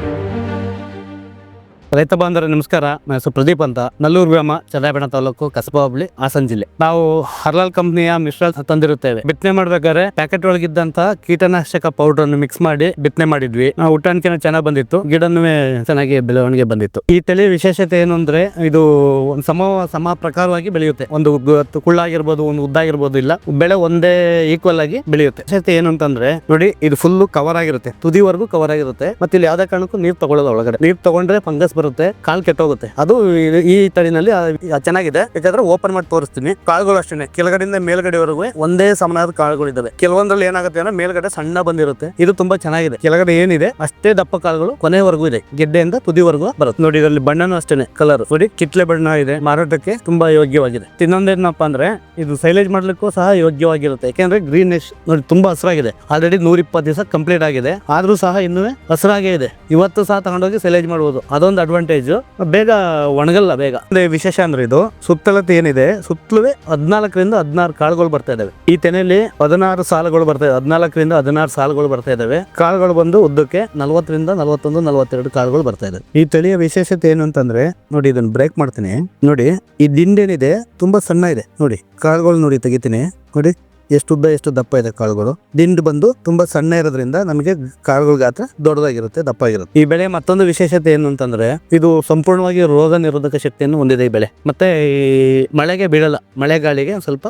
thank you ರೈತ ಬಾಂಧವರ, ನಮಸ್ಕಾರ. ನನ್ನ ಹೆಸರು ಪ್ರದೀಪ್ ಅಂತ. ನಲ್ಲೂರು ಗ್ರಾಮ ಚಂದ್ರಾಯಪಟ್ಟಣ ತಾಲೂಕು ಕಸಬಾ ಹೋಬಳಿ, ಹಾಸನ ಜಿಲ್ಲೆ. ನಾವು ಹರ್ಲಾಲ್ ಕಂಪ್ನಿಯ ಮಿಶ್ರ ತಂದಿರುತ್ತೇವೆ. ಬಿತ್ತನೆ ಮಾಡ್ಬೇಕಾದ್ರೆ ಪ್ಯಾಕೆಟ್ ಒಳಗಿದ್ದಂತ ಕೀಟನಾಶಕ ಪೌಡರ್ ಅನ್ನು ಮಿಕ್ಸ್ ಮಾಡಿ ಬಿತ್ತನೆ ಮಾಡಿದ್ವಿ. ನಾವು ಹುಟ್ಟಾಣಿಕೆನ ಚೆನ್ನಾಗಿ ಬಂದಿತ್ತು. ಗಿಡನೂ ಚೆನ್ನಾಗಿ ಬೆಳವಣಿಗೆ ಬಂದಿತ್ತು. ಈ ತಳಿ ವಿಶೇಷತೆ ಏನು ಅಂದ್ರೆ, ಇದು ಒಂದು ಸಮ ಸಮ ಪ್ರಕಾರವಾಗಿ ಬೆಳೆಯುತ್ತೆ. ಒಂದು ಕುಳ್ಳಾಗಿರ್ಬೋದು ಒಂದು ಉದ್ದಾಗಿರ್ಬೋದು ಇಲ್ಲ, ಬೆಳೆ ಒಂದೇ ಈಕ್ವಲ್ ಆಗಿ ಬೆಳೆಯುತ್ತೆ. ವಿಶೇಷತೆ ಏನು ಅಂತಂದ್ರೆ, ನೋಡಿ, ಇದು ಫುಲ್ ಕವರ್ ಆಗಿರುತ್ತೆ. ತುದಿವರೆಗೂ ಕವರ್ ಆಗಿರುತ್ತೆ. ಮತ್ತೆ ಇಲ್ಲಿ ಯಾವ್ದೇ ಕಾರಣಕ್ಕೂ ನೀರ್ ತಗೊಳ್ಳೋದು ಒಳಗಡೆ. ನೀರ್ ತಗೊಂಡ್ರೆ ಫಂಗಸ್ ಬರುತ್ತೆ ಕಾಳು ಕೆಟ್ಟೋಗುತ್ತೆ. ಅದು ಈ- ತಳಿನಲ್ಲಿ ಚೆನ್ನಾಗಿದೆ. ಯಾಕಂದ್ರೆ ಓಪನ್ ಮಾಡಿ ತೋರಿಸ್ತೀನಿ. ಕಾಳುಗಳು ಅಷ್ಟೇ ಕೆಳಗಡೆಯಿಂದ ಮೇಲ್ಗಡೆವರೆಗೂ ಒಂದೇ ಸಮನಾದ ಕಾಳುಗಳು ಇದಾವೆ ಕೆಲವೊಂದ್ರಲ್ಲಿ ಏನಾಗುತ್ತೆ ಅಂದ್ರೆ ಮೇಲ್ಗಡೆ ಸಣ್ಣ ಬಂದಿರುತ್ತೆ. ಇದು ತುಂಬಾ ಚೆನ್ನಾಗಿದೆ. ಕೆಳಗಡೆ ಏನಿದೆ, ಅಷ್ಟೇ ದಪ್ಪ ಕಾಳುಗಳು ಕೊನೆವರೆಗೂ ಇದೆ. ಗೆಡ್ಡೆಯಿಂದ ತುದಿವರೆಗೂ ಬರುತ್ತೆ. ನೋಡಿ, ಇದರಲ್ಲಿ ಬಣ್ಣನೂ ಅಷ್ಟೇ ಕಲರ್ ನೋಡಿ ಕಿತ್ಲೆ ಬಣ್ಣ ಇದೆ. ಮಾರಾಟಕ್ಕೆ ತುಂಬಾ ಯೋಗ್ಯವಾಗಿದೆ. ಇನ್ನೊಂದೇನಪ್ಪ ಅಂದ್ರೆ, ಇದು ಸೈಲೇಜ್ ಮಾಡ್ಲಿಕ್ಕೂ ಸಹ ಯೋಗ್ಯವಾಗಿರುತ್ತೆ. ಯಾಕೆಂದ್ರೆ ಗ್ರೀನಿಶ್ ನೋಡಿ, ತುಂಬಾ ಹಸರಾಗಿದೆ. ಆಲ್ರೆಡಿ ನೂರ ಇಪ್ಪತ್ತು ದಿವಸ ಕಂಪ್ಲೀಟ್ ಆಗಿದೆ. ಆದ್ರೂ ಸಹ ಇನ್ನೂ ಹಸಿರಾಗೇ ಇದೆ. ಇವತ್ತು ಸಹ ತಗೊಂಡೋಗಿ ಸೈಲೇಜ್ ಮಾಡಬಹುದು ಅದೊಂದು ಅಡ್ವಾಂಟೇಜ್ ಬೇಗ ಒಣಗಲ್ಲ ಬೇಗ. ವಿಶೇಷ ಅಂದ್ರೆ ಇದು ಸುತ್ತಲತ್ತ ಏನಿದೆ ಸುತ್ತಲೂ ಹದಿನಾಲ್ಕರಿಂದ ಹದಿನಾರು ಕಾಳುಗಳು ಬರ್ತಾ ಇದಾವೆ. ಈ ತೆನೆಯಲ್ಲಿ ಹದಿನಾರು ಸಾಲುಗಳು ಬರ್ತಾ ಇದೆ ಹದಿನಾಲ್ಕರಿಂದ ಹದಿನಾರು ಸಾಲುಗಳು ಬರ್ತಾ ಇದಾವೆ. ಕಾಳುಗಳು ಬಂದು ಉದ್ದಕ್ಕೆ ನಲವತ್ತರಿಂದ ನಲವತ್ತೊಂದು, ನಲವತ್ತೆರಡು ಕಾಳುಗಳು ಬರ್ತಾ ಇದಾವೆ. ಈ ತಳಿಯ ವಿಶೇಷತೆ ಏನು ಅಂತಂದ್ರೆ, ನೋಡಿ ಇದನ್ನ ಬ್ರೇಕ್ ಮಾಡ್ತೀನಿ. ನೋಡಿ, ಈ ದಿಂಡೇನಿದೆ, ತುಂಬಾ ಸಣ್ಣ ಇದೆ. ನೋಡಿ, ಕಾಳುಗಳು ನೋಡಿ ತೆಗಿತೀನಿ. ನೋಡಿ ಎಷ್ಟು ಉದ್ದ, ಎಷ್ಟು ದಪ್ಪ ಇದೆ ಕಾಳುಗಳು. ದಿಂಡು ಬಂದು ತುಂಬಾ ಸಣ್ಣ ಇರೋದ್ರಿಂದ ನಮಗೆ ಕಾಳುಗಳ ಗಾತ್ರ ದೊಡ್ಡದಾಗಿರುತ್ತೆ, ದಪ್ಪ ಆಗಿರುತ್ತೆ. ಈ ಬೆಳೆ ಮತ್ತೊಂದು ವಿಶೇಷತೆ ಏನು ಅಂತಂದ್ರೆ, ಇದು ಸಂಪೂರ್ಣವಾಗಿ ರೋಗ ನಿರೋಧಕ ಶಕ್ತಿಯನ್ನು ಹೊಂದಿದೆ ಈ ಬೆಳೆ. ಮತ್ತೆ ಈ ಮಳೆಗೆ ಬೀಳಲ್ಲ ಮಳೆ ಗಾಳಿಗೆ ಸ್ವಲ್ಪ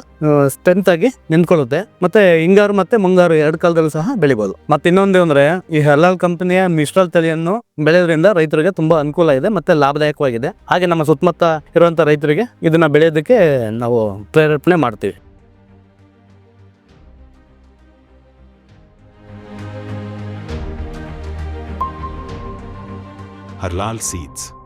ಸ್ಟ್ರೆಂತ್ ಆಗಿ ನಿಂತ್ಕೊಳ್ಳುತ್ತೆ. ಮತ್ತೆ ಹಿಂಗಾರು ಮತ್ತೆ ಮುಂಗಾರು ಎರಡು ಕಾಲದಲ್ಲೂ ಸಹ ಬೆಳಿಬಹುದು ಮತ್ತೆ ಇನ್ನೊಂದು ಅಂದ್ರೆ, ಈ ಹಲಾಲ್ ಕಂಪನಿಯ ಮಿಶ್ರಲ್ ತಳಿಯನ್ನು ಬೆಳೆಯೋದ್ರಿಂದ ರೈತರಿಗೆ ತುಂಬಾ ಅನುಕೂಲ ಇದೆ ಮತ್ತೆ ಲಾಭದಾಯಕವಾಗಿದೆ. ಹಾಗೆ ನಮ್ಮ ಸುತ್ತಮುತ್ತ ಇರುವಂತ ರೈತರಿಗೆ ಇದನ್ನ ಬೆಳೆಯೋದಕ್ಕೆ ನಾವು ಪ್ರೇರೇಪಣೆ ಮಾಡ್ತೀವಿ. Harlal Seeds.